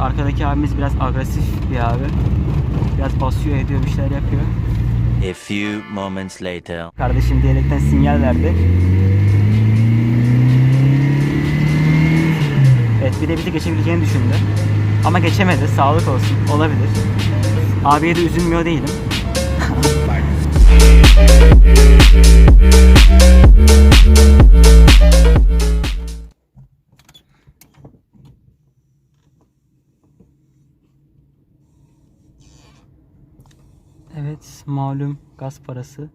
arkadaki abimiz biraz agresif bir abi. Biraz basıyor ediyor bir şeyler yapıyor. A few moments later. Kardeşim diyerekten sinyal verdi. Evet bir de bizi geçebileceğini düşündü. Ama geçemedi. Sağlık olsun. Olabilir. Abiye de üzülmüyor değilim. Malum gaz parası.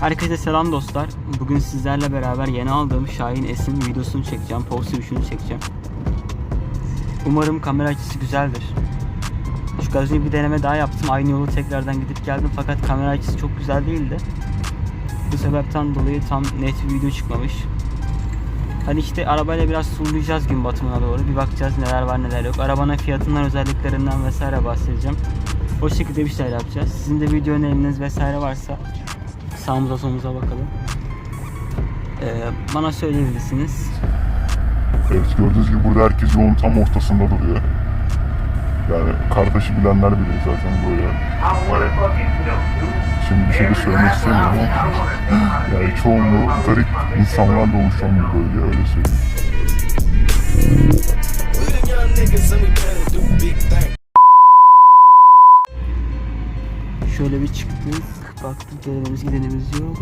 Herkese selam dostlar. Bugün sizlerle beraber yeni aldığım Şahin S'in videosunu çekeceğim. Post sürüşünü çekeceğim. Umarım kamera açısı güzeldir. Şu gazini bir deneme daha yaptım. Aynı yolu tekrardan gidip geldim fakat kamera açısı çok güzel değildi. Bu sebepten dolayı tam net bir video çıkmamış. Hani işte arabayla biraz sulayacağız gün batımına doğru. Bir bakacağız neler var neler yok. Arabanın fiyatından, özelliklerinden vesaire bahsedeceğim. O şekilde bir şeyler yapacağız. Sizin de video öneriniz vesaire varsa sağımıza solumuza bakalım. Ee, bana söyleyebilirsiniz. Evet gördüğünüz gibi burada herkes yolun tam ortasında duruyor. Yani kardeşi bilenler bilir zaten böyle. Şimdi bir şey de söylemek istemiyorum ama yani çoğunluğu garip insanlarla oluşan bir bölge öyle söyleyeyim. Şöyle bir çıktık. Baktık gelenimiz gidenimiz yok.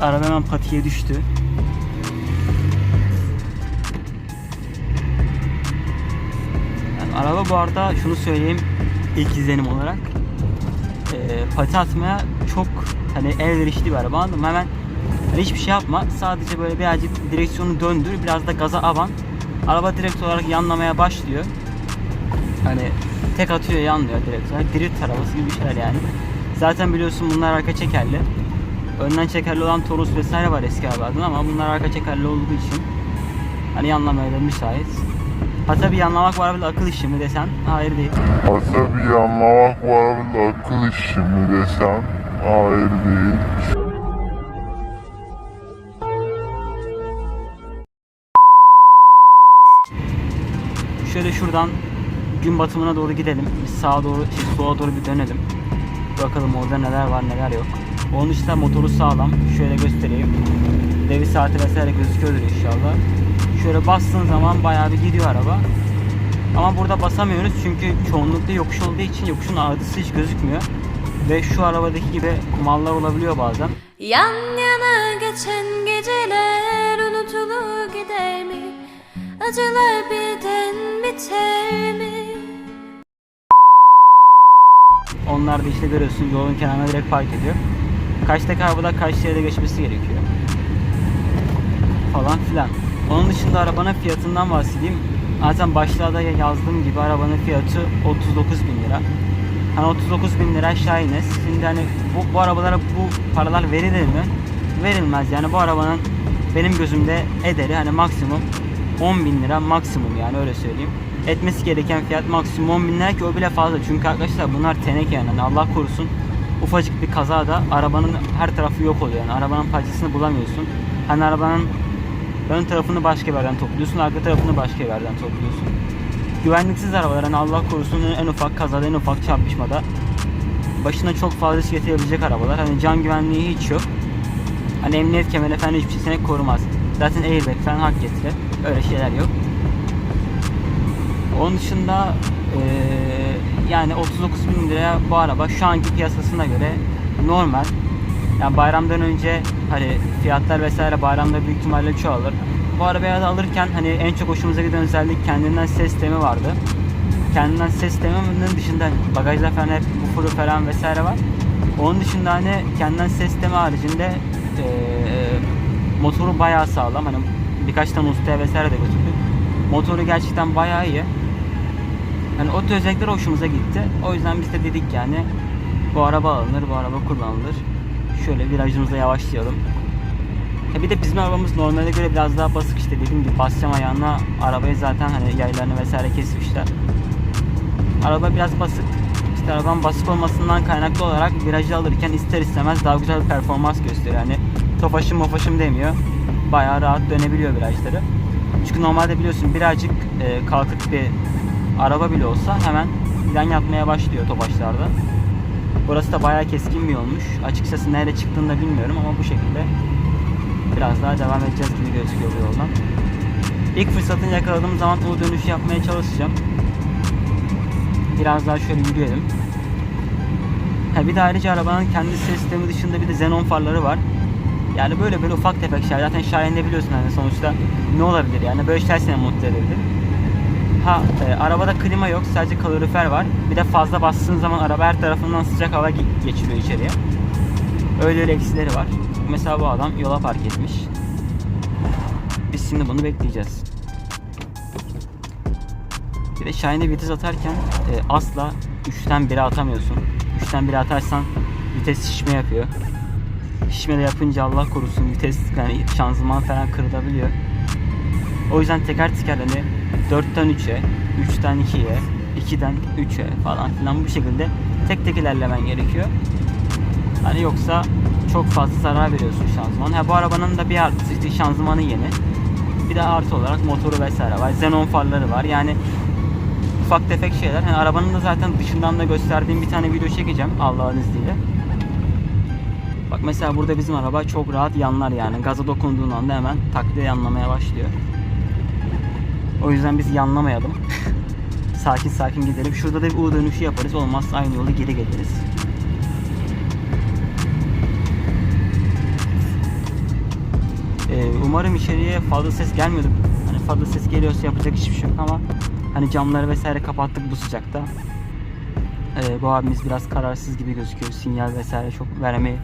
Araba hemen patiye düştü. Yani araba bu arada şunu söyleyeyim ilk izlenim olarak eee pati atmaya çok hani elverişli bir araba anladın mı? Hemen hani hiçbir şey yapma. Sadece böyle birazcık direksiyonu döndür. Biraz da gaza avan. Araba direkt olarak yanlamaya başlıyor. Hani tek atıyor yanlıyor direkt olarak. Drift arabası gibi bir şeyler yani. Zaten biliyorsun bunlar arka çekerli. Önden çekerli olan Torus vesaire var eski arabalardan ama bunlar arka çekerli olduğu için hani yanlamaya da müsait. Ha tabi yanlamak var bile akıl işi mi desen hayır değil. Hatta bir anlamak mi desem hayır değil. Şöyle şuradan gün batımına doğru gidelim. Biz sağa doğru, şey, sola doğru bir dönelim. Bakalım orada neler var neler yok. Onun dışında motoru sağlam. Şöyle göstereyim. Devi saati vesaire gözüküyordur inşallah. Şöyle bastığın zaman bayağı bir gidiyor araba. Ama burada basamıyoruz çünkü çoğunlukla yokuş olduğu için yokuşun ağrısı hiç gözükmüyor. Ve şu arabadaki gibi kumallar olabiliyor bazen. Yan yana geçen geceler unutulur gider mi? Acılar birden biter mi? Onlar da işte görüyorsun yolun kenarına direkt park ediyor. Kaçtaki arabada karşı yere geçmesi gerekiyor. Falan filan. Onun dışında arabanın fiyatından bahsedeyim. Zaten başlığa da yazdığım gibi arabanın fiyatı 39 bin lira. Hani 39 bin lira Şahines. Şimdi hani bu, bu arabalara bu paralar verilir mi? Verilmez yani bu arabanın benim gözümde ederi hani maksimum 10 bin lira maksimum yani öyle söyleyeyim. Etmesi gereken fiyat maksimum 10 bin lira ki o bile fazla. Çünkü arkadaşlar bunlar teneke yani Hani Allah korusun ufacık bir kazada arabanın her tarafı yok oluyor. Yani arabanın parçasını bulamıyorsun. Hani arabanın ön tarafını başka yerden topluyorsun, arka tarafını başka yerden topluyorsun. Güvenliksiz arabalar hani Allah korusun en ufak kazada, en ufak çarpışmada başına çok fazla şey getirebilecek arabalar. Hani can güvenliği hiç yok. Hani emniyet kemeri falan hiçbir şey seni korumaz. Zaten airbag falan hak getirir. Öyle şeyler yok. Onun dışında eee, yani 39 bin liraya bu araba şu anki piyasasına göre normal. Yani bayramdan önce hani fiyatlar vesaire bayramda büyük ihtimalle çoğalır. Bu arabayı da alırken hani en çok hoşumuza giden özellik kendinden ses sistemi vardı. Kendinden ses sisteminin dışında bagajda falan hep buffer'ı falan vesaire var. Onun dışında hani kendinden ses sistemi haricinde eee, motoru bayağı sağlam. Hani birkaç tane ustaya vesaire de götürdük. Motoru gerçekten bayağı iyi. Hani o özellikler hoşumuza gitti. O yüzden biz de dedik yani bu araba alınır, bu araba kullanılır. Şöyle virajımıza yavaşlayalım. Ya bir de bizim arabamız normale göre biraz daha basık işte dediğim gibi basacağım ayağına arabayı zaten hani yaylarını vesaire kesmişler. Araba biraz basık. İşte arabanın basık olmasından kaynaklı olarak virajı alırken ister istemez daha güzel bir performans gösteriyor. Yani tofaşım mofaşım demiyor. Bayağı rahat dönebiliyor virajları. Çünkü normalde biliyorsun birazcık e, kalkık bir araba bile olsa hemen yan yatmaya başlıyor topaçlarda. Burası da bayağı keskin bir yolmuş. Açıkçası nereye çıktığını da bilmiyorum ama bu şekilde biraz daha devam edeceğiz gibi gözüküyor bu yoldan. İlk fırsatını yakaladığım zaman o dönüşü yapmaya çalışacağım. Biraz daha şöyle yürüyelim. Ha bir de ayrıca arabanın kendi ses sistemi dışında bir de xenon farları var. Yani böyle böyle ufak tefek şeyler. Zaten Şahin'de biliyorsun hani sonuçta ne olabilir yani böyle şeyler seni mutlu edebilir. Ha e, arabada klima yok sadece kalorifer var. Bir de fazla bastığın zaman araba her tarafından sıcak hava ge- geçiriyor içeriye. Öyle öyle eksileri var. Mesela bu adam yola park etmiş. Biz şimdi bunu bekleyeceğiz. Bir de Shine'e vites atarken e, asla 3'ten 1'e atamıyorsun. 3'ten 1'e atarsan vites şişme yapıyor. Şişme de yapınca Allah korusun vites yani şanzıman falan kırılabiliyor. O yüzden teker teker hani 4'ten 3'e, 3'ten 2'ye, 2'den 3'e falan filan bu şekilde tek tek ilerlemen gerekiyor. Hani yoksa çok fazla zarar veriyorsun şanzıman. Ha bu arabanın da bir artısı işte şanzımanı yeni. Bir de artı olarak motoru vesaire var. Xenon farları var. Yani ufak tefek şeyler. Hani arabanın da zaten dışından da gösterdiğim bir tane video çekeceğim Allah'ın izniyle. Bak mesela burada bizim araba çok rahat yanlar yani. Gaza dokunduğun anda hemen tak diye yanlamaya başlıyor. O yüzden biz yanlamayalım. sakin sakin gidelim. Şurada da bir U dönüşü yaparız. Olmazsa aynı yolu geri geliriz. Ee, umarım içeriye fazla ses gelmiyordu. Hani fazla ses geliyorsa yapacak hiçbir şey yok ama hani camları vesaire kapattık bu sıcakta. Ee, bu abimiz biraz kararsız gibi gözüküyor. Sinyal vesaire çok vermeye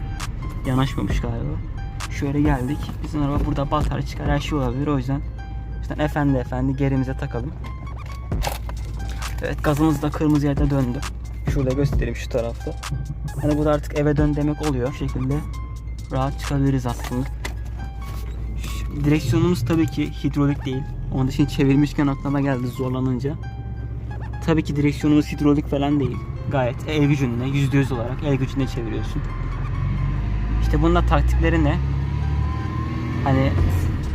yanaşmamış galiba. Şöyle geldik. Bizim araba burada batar çıkar her şey olabilir o yüzden. İşte efendi efendi gerimize takalım. Evet gazımız da kırmızı yerde döndü. Şurada göstereyim şu tarafta. Hani bu da artık eve dön demek oluyor. Şekilde rahat çıkabiliriz aslında. Direksiyonumuz tabii ki hidrolik değil. Onun için çevirmişken aklıma geldi zorlanınca. Tabii ki direksiyonumuz hidrolik falan değil. Gayet el gücünle, %100 olarak el gücünle çeviriyorsun. İşte bunun taktikleri ne? Hani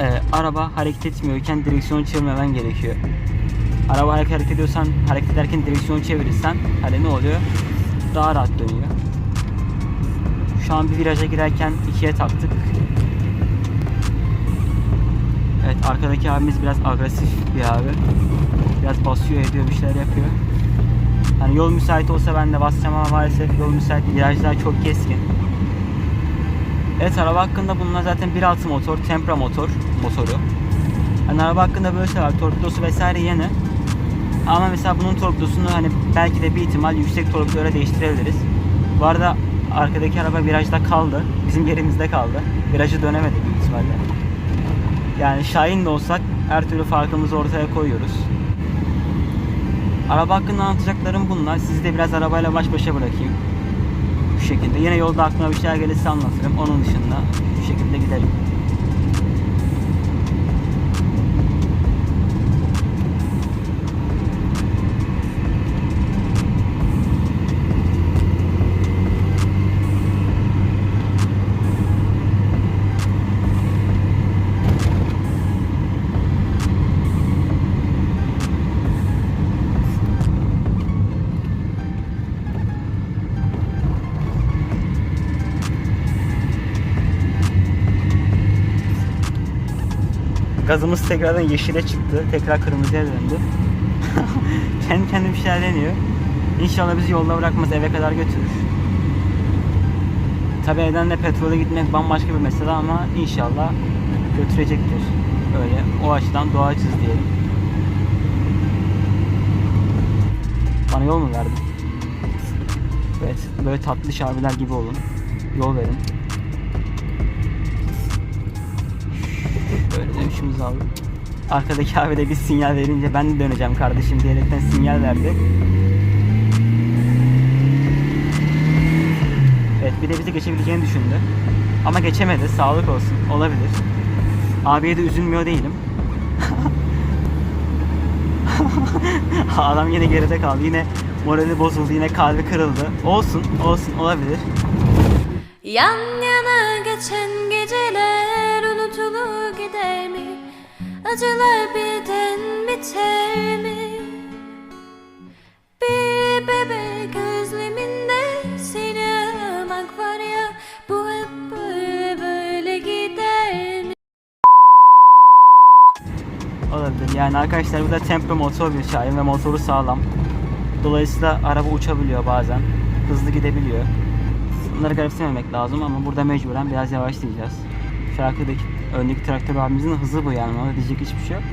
e, araba hareket etmiyorken direksiyonu çevirmemen gerekiyor. Araba hareket ediyorsan, hareket ederken direksiyonu çevirirsen hani ne oluyor? Daha rahat dönüyor. Şu an bir viraja girerken ikiye taktık. Evet arkadaki abimiz biraz agresif bir abi. Biraz basıyor ediyor bir şeyler yapıyor. Hani yol müsait olsa ben de basacağım ama maalesef yol müsait virajlar çok keskin. Evet araba hakkında bunlar zaten 1.6 motor, Tempra motor motoru. Hani araba hakkında böyle şeyler, torpidosu vesaire yeni. Ama mesela bunun torpidosunu hani belki de bir ihtimal yüksek torpidolara değiştirebiliriz. Bu arada arkadaki araba virajda kaldı. Bizim yerimizde kaldı. Virajı dönemedi büyük ihtimalle. Yani Şahin de olsak her türlü farkımızı ortaya koyuyoruz. Araba hakkında anlatacaklarım bunlar. Sizi de biraz arabayla baş başa bırakayım. Bu şekilde. Yine yolda aklıma bir şeyler gelirse anlatırım. Onun dışında bu şekilde gidelim. Gazımız tekrardan yeşile çıktı. Tekrar kırmızıya döndü. Kendi kendine bir şeyler deniyor. İnşallah bizi yolda bırakmaz eve kadar götürür. Tabi evden de petrole gitmek bambaşka bir mesele ama inşallah götürecektir. Öyle o açıdan doğacız diyelim. Bana yol mu verdin? Evet böyle tatlı şabiler gibi olun. Yol verin. Böyle dönüşümüzü aldık. Arkadaki abi de bir sinyal verince ben de döneceğim kardeşim diyerekten sinyal verdi. Evet bir de bizi geçebileceğini düşündü. Ama geçemedi. Sağlık olsun. Olabilir. Abiye de üzülmüyor değilim. Adam yine geride kaldı. Yine Morali bozuldu yine kalbi kırıldı. Olsun olsun olabilir. Yan yana geçen geceler? Acılar birden biter mi? Bir bebek özleminde seni aramak var ya Bu hep böyle böyle gider mi? Olabilir. Yani arkadaşlar bu da tempo motor bir Şahin ve motoru sağlam. Dolayısıyla araba uçabiliyor bazen. Hızlı gidebiliyor. Bunları garipsememek lazım ama burada mecburen biraz yavaşlayacağız. Şu arkadaki öndeki traktör abimizin hızı bu yani. Ona diyecek hiçbir şey yok.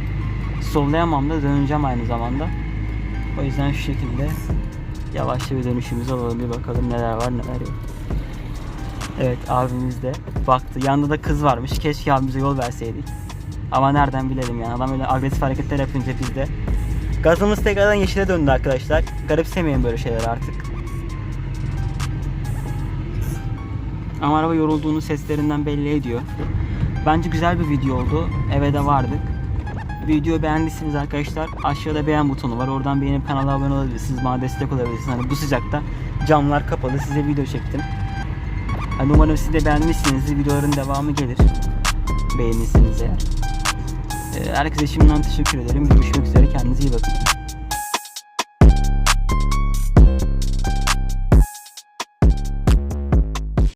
Sollayamam da döneceğim aynı zamanda. O yüzden şu şekilde yavaşça bir dönüşümüz alalım. Bir bakalım neler var neler yok. Evet abimiz de baktı. Yanında da kız varmış. Keşke abimize yol verseydik. Ama nereden bilelim yani. Adam öyle agresif hareketler yapınca biz de. Gazımız tekrardan yeşile döndü arkadaşlar. Garipsemeyin böyle şeyler artık. Ama araba yorulduğunu seslerinden belli ediyor. Bence güzel bir video oldu. Eve de vardık. Videoyu beğendiyseniz arkadaşlar aşağıda beğen butonu var. Oradan beğenip kanala abone olabilirsiniz. Bana destek olabilirsiniz. Hani bu sıcakta camlar kapalı size video çektim. Hani umarım siz de beğenmişsinizdir. Videoların devamı gelir. Beğenirsiniz eğer. Ee, Herkese şimdiden teşekkür ederim. Görüşmek üzere. Kendinize iyi bakın.